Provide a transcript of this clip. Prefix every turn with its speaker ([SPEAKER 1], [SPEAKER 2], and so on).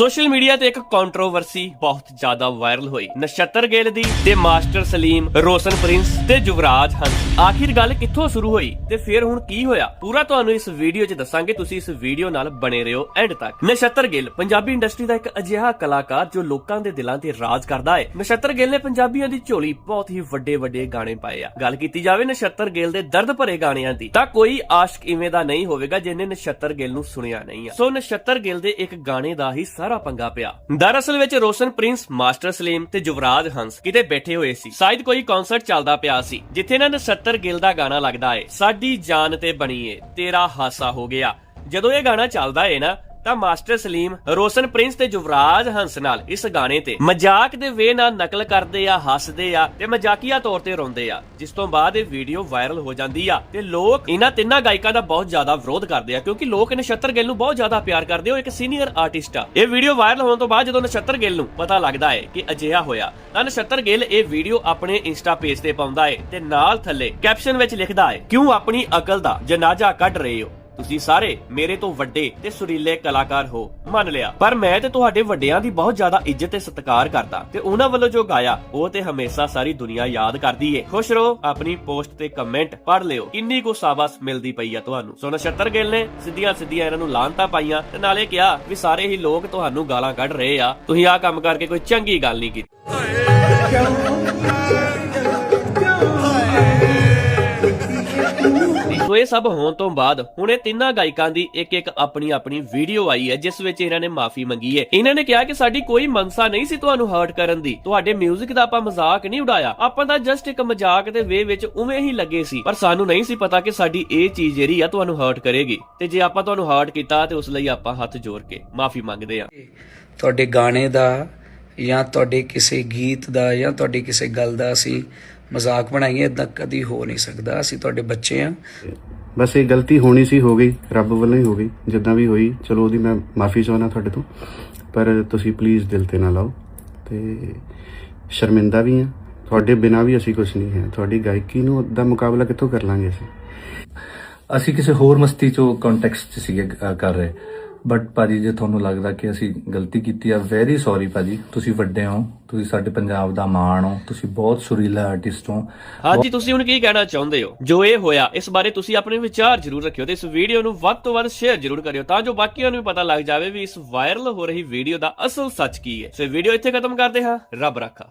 [SPEAKER 1] Social media ਤੇ ਇੱਕ controversy ਬਹੁਤ ਜ਼ਿਆਦਾ ਵਾਇਰਲ ਹੋਈ। ਨਛੱਤਰ ਗਿੱਲ ਦੀ ਤੇ ਮਾਸਟਰ ਸਲੀਮ, ਰੋਸ਼ਨ ਪ੍ਰਿੰਸ ਤੇ ਯੁਵਰਾਜ ਹੰਸ। ਆਖਿਰ ਗੱਲ ਕਿੱਥੋਂ ਸ਼ੁਰੂ ਹੋਈ ਤੇ ਫਿਰ ਹੁਣ ਕੀ ਹੋਇਆ? ਪੂਰਾ ਤੁਹਾਨੂੰ ਇਸ ਵੀਡੀਓ 'ਚ ਦੱਸਾਂਗੇ, ਤੁਸੀਂ ਇਸ ਵੀਡੀਓ ਨਾਲ ਬਣੇ ਰਹੋ ਐਂਡ ਤੱਕ। ਨਛੱਤਰ ਗਿੱਲ, ਪੰਜਾਬੀ ਇੰਡਸਟਰੀ ਦਾ ਇੱਕ ਅਜਿਹਾ ਕਲਾਕਾਰ ਜੋ ਲੋਕਾਂ ਦੇ ਦਿਲਾਂ ਤੇ ਰਾਜ ਕਰਦਾ ਹੈ। ਨਛੱਤਰ ਗਿੱਲ ਨੇ ਪੰਜਾਬੀਆਂ ਦੀ ਝੋਲੀ ਬਹੁਤ ਹੀ ਵੱਡੇ ਵੱਡੇ ਗਾਣੇ ਪਾਏ ਆ। ਗੱਲ ਕੀਤੀ ਜਾਵੇ ਨਛੱਤਰ ਗਿੱਲ ਦੇ ਦਰਦ ਭਰੇ ਗਾਣਿਆਂ ਦੀ, ਤਾਂ ਕੋਈ ਆਸ਼ਕ ਇਵੇਂ ਦਾ ਨਹੀਂ ਹੋਵੇਗਾ ਜਿਹਨੇ ਨਛੱਤਰ ਗਿੱਲ ਨੂੰ ਸੁਣਿਆ ਨਹੀਂ ਆ। ਸੋ ਨਛੱਤਰ ਗਿੱਲ ਦੇ ਇੱਕ ਗਾਣੇ ਦਾ ਹੀ ਸਾਰਾ ਪੰਗਾ ਪਿਆ। ਦਰਅਸਲ ਵਿੱਚ ਰੋਸ਼ਨ ਪ੍ਰਿੰਸ, ਮਾਸਟਰ ਸਲੀਮ ਤੇ ਯੁਵਰਾਜ ਹੰਸ ਕਿਤੇ ਬੈਠੇ ਹੋਏ ਸੀ। ਸ਼ਾਇਦ ਕੋਈ ਕਨਸਰਟ ਚੱਲਦਾ ਪਿਆ ਸੀ, ਜਿੱਥੇ ਨਾ ਨਛੱਤਰ ਗਿੱਲ ਦਾ ਗਾਣਾ ਲੱਗਦਾ ਏ। ਸਾਡੀ ਜਾਨ ਤੇ ਬਣੀਏ ਤੇਰਾ ਹਾਸਾ ਹੋ ਗਿਆ। ਜਦੋਂ ਇਹ ਗਾਣਾ ਚੱਲਦਾ ਏ ਨਾ ਤਾਂ ਮਾਸਟਰ ਸਲੀਮ, ਰੋਸ਼ਨ ਪ੍ਰਿੰਸ ਤੇ ਯੁਵਰਾਜ ਹੰਸ ਨਾਲ ਇਸ ਗਾਣੇ ਤੇ ਮਜ਼ਾਕ ਦੇ ਵੇ ਨਾਲ ਨਕਲ ਕਰਦੇ ਆ, ਹੱਸਦੇ ਆ ਤੇ ਮਜ਼ਾਕੀਆ ਤੌਰ ਤੇ ਰੋਂਦੇ ਆ, ਜਿਸ ਤੋਂ ਬਾਅਦ ਇਹ ਵੀਡੀਓ ਵਾਇਰਲ ਹੋ ਜਾਂਦੀ ਆ ਤੇ ਲੋਕ ਇਹਨਾਂ ਤਿੰਨਾਂ ਗਾਇਕਾਂ ਦਾ ਬਹੁਤ ਜ਼ਿਆਦਾ ਵਿਰੋਧ ਕਰਦੇ ਆ, ਕਿਉਂਕਿ ਲੋਕ ਨਛੱਤਰ ਗਿੱਲ ਨੂੰ ਬਹੁਤ ਜ਼ਿਆਦਾ ਪਿਆਰ ਕਰਦੇ ਹੋ ਇੱਕ ਸੀਨੀਅਰ ਆਰਟਿਸਟ ਆ। ਇਹ ਵੀਡੀਓ ਵਾਇਰਲ ਹੋਣ ਤੋਂ ਬਾਅਦ ਜਦੋਂ ਨਛੱਤਰ ਗਿੱਲ ਨੂੰ ਪਤਾ ਲੱਗਦਾ ਹੈ ਕਿ ਅਜਿਹਾ ਹੋਇਆ, ਤਾਂ ਨਛੱਤਰ ਗਿੱਲ ਇਹ ਵੀਡੀਓ ਆਪਣੇ ਇੰਸਟਾ ਪੇਜ ਤੇ ਪਾਉਂਦਾ ਹੈ ਤੇ ਨਾਲ ਥੱਲੇ ਕੈਪਸ਼ਨ ਵਿੱਚ ਲਿਖਦਾ ਹੈ ਕਿਉਂ ਆਪਣੀ ਅਕਲ ਦਾ ਜਨਾਜ਼ਾ ਕੱਢ ਰਹੇ ਹੋ? ਤੁਸੀਂ ਸਾਰੇ ਮੇਰੇ ਤੋਂ ਵੱਡੇ ਤੇ ਸੁਰੀਲੇ ਕਲਾਕਾਰ ਹੋ, ਮੰਨ ਲਿਆ। ਪਰ ਮੈਂ ਤੇ ਤੁਹਾਡੇ ਵੱਡਿਆਂ ਦੀ ਬਹੁਤ ਜ਼ਿਆਦਾ ਇੱਜ਼ਤ ਤੇ ਸਤਿਕਾਰ ਕਰਦਾ ਤੇ ਉਹਨਾਂ ਵੱਲੋਂ ਜੋ ਗਾਇਆ, ਉਹ ਤੇ ਹਮੇਸ਼ਾ ਸਾਰੀ ਦੁਨੀਆ ਯਾਦ ਕਰਦੀ ਏ। ਖੁਸ਼ ਰਹੋ, ਆਪਣੀ ਪੋਸਟ ਤੇ ਕਮੈਂਟ ਪੜ੍ਹ ਲਿਓ। ਕਿੰਨੀ ਕੋ ਸਾਬਾਸ ਮਿਲਦੀ ਪਈ ਆ ਤੁਹਾਨੂੰ। ਸੋ ਨਛੱਤਰ ਗਿੱਲ ਨੇ ਸਿੱਧੀਆਂ ਸਿੱਧੀਆਂ ਇਹਨਾਂ ਨੂੰ ਲਾਂਤਾ ਪਾਈਆਂ ਤੇ ਨਾਲੇ ਕਿਹਾ ਵੀ ਸਾਰੇ ਹੀ ਲੋਕ ਤੁਹਾਨੂੰ ਗਾਲਾਂ ਕੱਢ ਰਹੇ ਆ। ਤੁਸੀਂ ਆਹ ਕੰਮ ਕਰਕੇ ਕੋਈ ਚੰਗੀ ਗੱਲ ਨਹੀਂ ਕੀਤੀ। ਸੋ ਇਹ ਸਭ ਹੋਣ ਤੋਂ ਬਾਅਦ ਹੁਣ ਇਹ ਤਿੰਨਾਂ ਗਾਇਕਾਂ ਦੀ ਇੱਕ ਇੱਕ ਆਪਣੀ ਆਪਣੀ ਵੀਡੀਓ ਆਈ ਹੈ, ਜਿਸ ਵਿੱਚ ਇਹਨਾਂ ਨੇ ਮਾਫੀ ਮੰਗੀ ਹੈ। ਇਹਨਾਂ ਨੇ ਕਿਹਾ ਕਿ ਸਾਡੀ ਕੋਈ ਮਨਸਾ ਨਹੀਂ ਸੀ ਤੁਹਾਨੂੰ ਹਰਟ ਕਰਨ ਦੀ। ਤੁਹਾਡੇ 뮤직 ਦਾ ਆਪਾਂ ਮਜ਼ਾਕ ਨਹੀਂ ਉਡਾਇਆ। ਆਪਾਂ ਤਾਂ ਜਸਟ ਇੱਕ ਮਜ਼ਾਕ ਦੇ ਵੇ ਵਿੱਚ ਉਵੇਂ ਹੀ ਲੱਗੇ ਸੀ। ਪਰ ਸਾਨੂੰ ਨਹੀਂ ਸੀ ਪਤਾ ਕਿ ਸਾਡੀ ਇਹ ਚੀਜ਼ ਜਿਹੜੀ ਆ ਤੁਹਾਨੂੰ ਹਰਟ ਕਰੇਗੀ। ਤੇ ਜੇ ਆਪਾਂ ਤੁਹਾਨੂੰ ਹਰਟ ਕੀਤਾ ਤੇ ਉਸ ਲਈ ਆਪਾਂ ਹੱਥ ਜੋੜ ਕੇ ਮਾਫੀ ਮੰਗਦੇ ਆ
[SPEAKER 2] ਤੁਹਾਡੇ ਗਾਣੇ ਦਾ ਜਾਂ ਤੁਹਾਡੇ ਕਿਸੇ ਗੀਤ ਦਾ ਜਾਂ ਤੁਹਾਡੀ ਕਿਸੇ ਗੱਲ ਦਾ ਅਸੀਂ ਮਜ਼ਾਕ ਬਣਾਈਏ ਇਦਾਂ ਕਦੀ ਹੋ ਨਹੀਂ ਸਕਦਾ। ਅਸੀਂ ਤੁਹਾਡੇ ਬੱਚੇ ਆ।
[SPEAKER 3] ਬਸ ਇਹ ਗਲਤੀ ਹੋਣੀ ਸੀ ਹੋ ਗਈ। ਰੱਬ ਵੱਲੋਂ ਹੀ ਹੋ ਗਈ। ਜਿੱਦਾਂ ਵੀ ਹੋਈ ਚਲੋ ਉਹਦੀ ਮੈਂ ਮਾਫੀ ਚਾਹੁੰਦਾ ਤੁਹਾਡੇ ਤੋਂ। ਪਰ ਤੁਸੀਂ ਪਲੀਜ਼ ਦਿਲ ਤੇ ਨਾ ਲਾਓ ਤੇ ਸ਼ਰਮਿੰਦਾ ਵੀ ਹਾਂ ਤੁਹਾਡੇ ਬਿਨਾ ਵੀ ਅਸੀਂ ਕੁਝ ਨਹੀਂ ਹੈ। ਤੁਹਾਡੀ ਗਾਇਕੀ ਨੂੰ ਦਾ ਮੁਕਾਬਲਾ ਕਿੱਥੋਂ ਕਰ ਲਾਂਗੇ ਅਸੀਂ?
[SPEAKER 4] ਅਸੀਂ ਕਿਸੇ ਹੋਰ ਮਸਤੀ ਚੋਂ ਕੰਟੈਕਸਟ 'ਚ ਸੀਗੇ ਕਰ ਰਹੇ। ਬਟ ਭਾਜੀ ਜੇ ਤੁਹਾਨੂੰ ਲੱਗਦਾ ਕਿ ਅਸੀਂ ਗਲਤੀ ਕੀਤੀ ਆ ਵੈਰੀ ਸੌਰੀ ਭਾਜੀ। ਤੁਸੀਂ ਵੱਡੇ ਹੋ ਤੁਸੀਂ ਸਾਡੇ ਪੰਜਾਬ ਦਾ ਮਾਣ ਹੋ ਤੁਸੀਂ ਬਹੁਤ ਸੁਰੀਲਾ ਆਰਟਿਸਟ ਹੋ।
[SPEAKER 1] ਹਾਂਜੀ ਤੁਸੀਂ ਹੁਣ ਕੀ ਕਹਿਣਾ ਚਾਹੁੰਦੇ ਹੋ? ਜੋ ਇਹ ਹੋਇਆ ਇਸ ਬਾਰੇ ਤੁਸੀਂ ਆਪਣੇ ਵਿਚਾਰ ਜ਼ਰੂਰ ਰੱਖਿਓ ਤੇ ਇਸ ਵੀਡੀਓ ਨੂੰ ਵੱਧ ਤੋਂ ਵੱਧ ਸ਼ੇਅਰ ਜ਼ਰੂਰ ਕਰਿਓ ਤਾਂ ਜੋ ਬਾਕੀਆਂ ਨੂੰ ਵੀ ਪਤਾ ਲੱਗ ਜਾਵੇ ਵੀ ਇਸ ਵਾਇਰਲ ਹੋ ਰਹੀ ਵੀਡੀਓ ਦਾ ਅਸਲ ਸੱਚ ਕੀ ਹੈ। ਸੋ ਵੀਡੀਓ ਇੱਥੇ ਖਤਮ ਕਰਦੇ ਹਾਂ। ਰੱਬ ਰਾਖਾ।